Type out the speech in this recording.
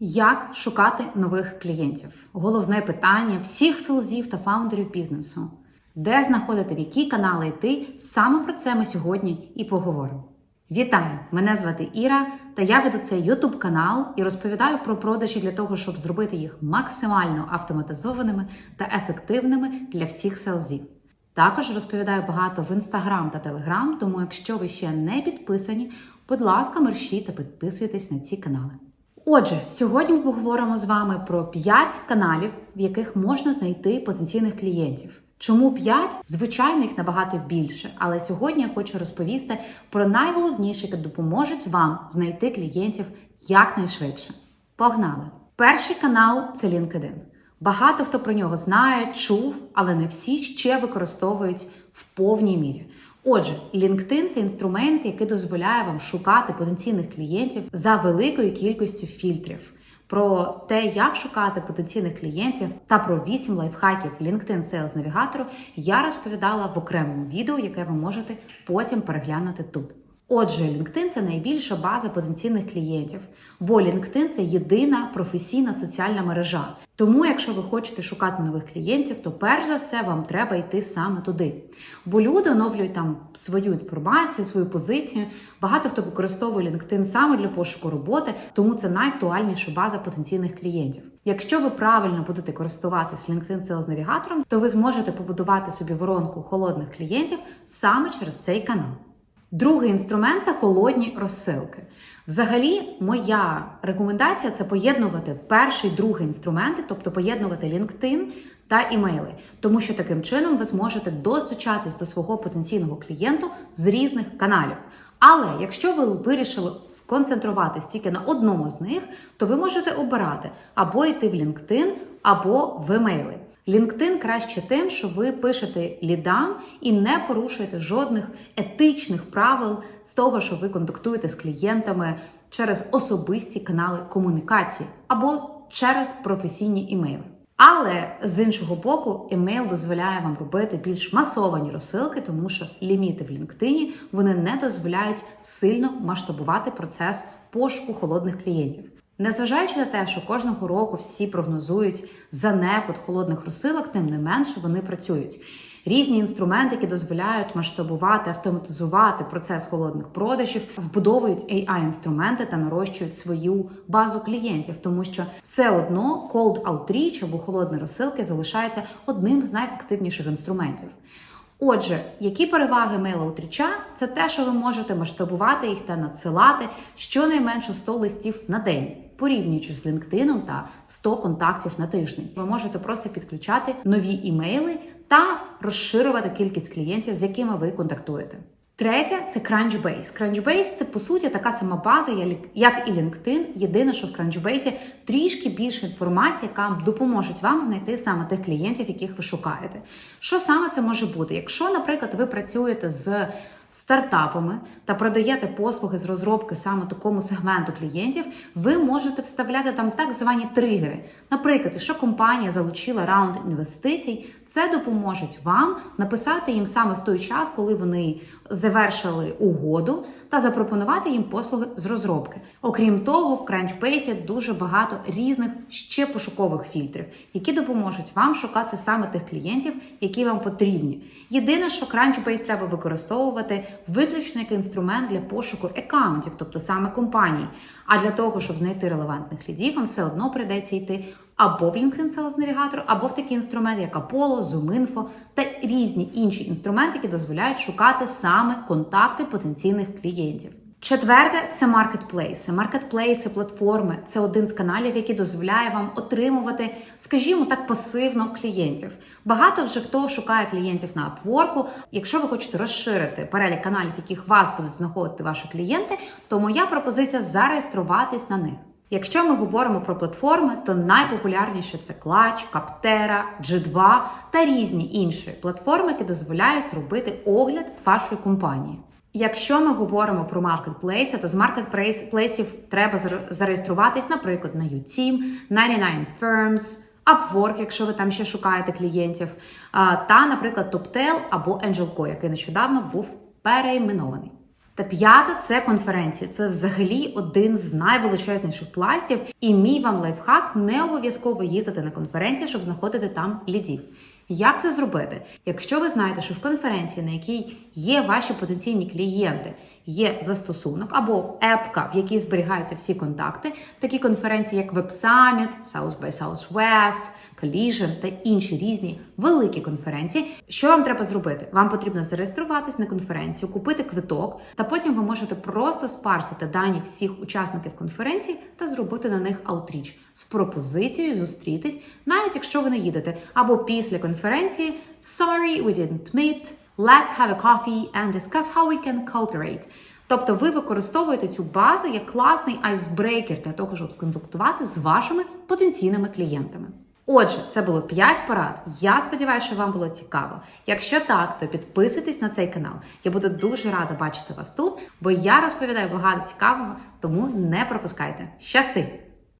Як шукати нових клієнтів? Головне питання всіх селзів та фаундерів бізнесу. Де знаходити, в які канали йти? Саме про це ми сьогодні і поговоримо. Вітаю! Мене звати Іра, та я веду цей YouTube канал і розповідаю про продажі для того, щоб зробити їх максимально автоматизованими та ефективними для всіх селзів. Також розповідаю багато в Instagram та Telegram, тому якщо ви ще не підписані, будь ласка, мерщіть та підписуйтесь на ці канали. Отже, сьогодні ми поговоримо з вами про 5 каналів, в яких можна знайти потенційних клієнтів. Чому 5? Звичайно, їх набагато більше, але сьогодні я хочу розповісти про найголовніше, які допоможуть вам знайти клієнтів якнайшвидше. Погнали! Перший канал це LinkedIn. Багато хто про нього знає, чув, але не всі ще використовують в повній мірі. Отже, LinkedIn – це інструмент, який дозволяє вам шукати потенційних клієнтів за великою кількістю фільтрів. Про те, як шукати потенційних клієнтів та про 8 лайфхаків LinkedIn Sales Navigator я розповідала в окремому відео, яке ви можете потім переглянути тут. Отже, LinkedIn – це найбільша база потенційних клієнтів, бо LinkedIn – це єдина професійна соціальна мережа. Тому, якщо ви хочете шукати нових клієнтів, то перш за все вам треба йти саме туди. Бо люди оновлюють там свою інформацію, свою позицію. Багато хто використовує LinkedIn саме для пошуку роботи, тому це найактуальніша база потенційних клієнтів. Якщо ви правильно будете користуватись LinkedIn Sales Navigator, то ви зможете побудувати собі воронку холодних клієнтів саме через цей канал. Другий інструмент це холодні розсилки. Взагалі, моя рекомендація це поєднувати перший другий інструменти, тобто поєднувати LinkedIn та імейли, тому що таким чином ви зможете достучатись до свого потенційного клієнту з різних каналів. Але якщо ви вирішили сконцентруватись тільки на одному з них, то ви можете обирати або йти в LinkedIn, або в емейли. LinkedIn краще тим, що ви пишете лідам і не порушуєте жодних етичних правил з того, що ви контактуєте з клієнтами через особисті канали комунікації або через професійні імейли. Але з іншого боку, емейл дозволяє вам робити більш масовані розсилки, тому що ліміти в LinkedIn вони не дозволяють сильно масштабувати процес пошуку холодних клієнтів. Незважаючи на те, що кожного року всі прогнозують занепад холодних розсилок, тим не менше вони працюють. Різні інструменти, які дозволяють масштабувати, автоматизувати процес холодних продажів, вбудовують AI-інструменти та нарощують свою базу клієнтів, тому що все одно cold outreach або холодні розсилки залишається одним з найефективніших інструментів. Отже, які переваги мейлаутріча? Це те, що ви можете масштабувати їх та надсилати щонайменше 100 листів на день, порівнюючи з LinkedIn та 100 контактів на тиждень. Ви можете просто підключати нові імейли та розширювати кількість клієнтів, з якими ви контактуєте. Третє це Crunchbase. Crunchbase – це по суті така сама база, як і LinkedIn. Єдине, що в Crunchbase трішки більше інформації, яка допоможе вам знайти саме тих клієнтів, яких ви шукаєте. Що саме це може бути? Якщо, наприклад, ви працюєте з стартапами та продаєте послуги з розробки саме такому сегменту клієнтів, ви можете вставляти там так звані тригери. Наприклад, якщо компанія залучила раунд інвестицій, це допоможе вам написати їм саме в той час, коли вони завершили угоду, та запропонувати їм послуги з розробки. Окрім того, в Crunchbase дуже багато різних ще пошукових фільтрів, які допоможуть вам шукати саме тих клієнтів, які вам потрібні. Єдине, що Crunchbase треба використовувати виключно як інструмент для пошуку аккаунтів, тобто саме компаній. А для того, щоб знайти релевантних лідів, вам все одно прийдеться йти або в LinkedIn Sales Navigator, або в такі інструменти, як Apollo, ZoomInfo та різні інші інструменти, які дозволяють шукати саме контакти потенційних клієнтів. Четверте це маркетплейси. Маркетплейси, платформи це один з каналів, який дозволяє вам отримувати, скажімо так, пасивно клієнтів. Багато вже хто шукає клієнтів на Upwork. Якщо ви хочете розширити перелік каналів, в яких вас будуть знаходити ваші клієнти, то моя пропозиція зареєструватись на них. Якщо ми говоримо про платформи, то найпопулярніше це Clutch, Captera, G2 та різні інші платформи, які дозволяють робити огляд вашої компанії. Якщо ми говоримо про маркетплейси, то з маркетплейсів треба зареєструватись, наприклад, на UTeam, 99 Firms, Upwork, якщо ви там ще шукаєте клієнтів, та, наприклад, TopTel або AngelCo, який нещодавно був переіменований. Та п'ята це конференції. Це взагалі один з найвеличезніших пластів. І мій вам лайфхак не обов'язково їздити на конференції, щоб знаходити там лідів. Як це зробити? Якщо ви знаєте, що в конференції, на якій є ваші потенційні клієнти, є застосунок або епка, в якій зберігаються всі контакти, такі конференції, як Web Summit, South by Southwest, Collision та інші різні великі конференції. Що вам треба зробити? Вам потрібно зареєструватись на конференцію, купити квиток, та потім ви можете просто спарсити дані всіх учасників конференції та зробити на них аутріч з пропозицією зустрітись, навіть якщо ви не їдете, або після конференції Sorry, we didn't meet. Let's have a coffee and discuss how we can cooperate. Тобто ви використовуєте цю базу як класний айсбрейкер для того, щоб сконтактувати з вашими потенційними клієнтами. Отже, це було 5 порад. Я сподіваюся, що вам було цікаво. Якщо так, то підписуйтесь на цей канал. Я буду дуже рада бачити вас тут, бо я розповідаю багато цікавого, тому не пропускайте. Щасти!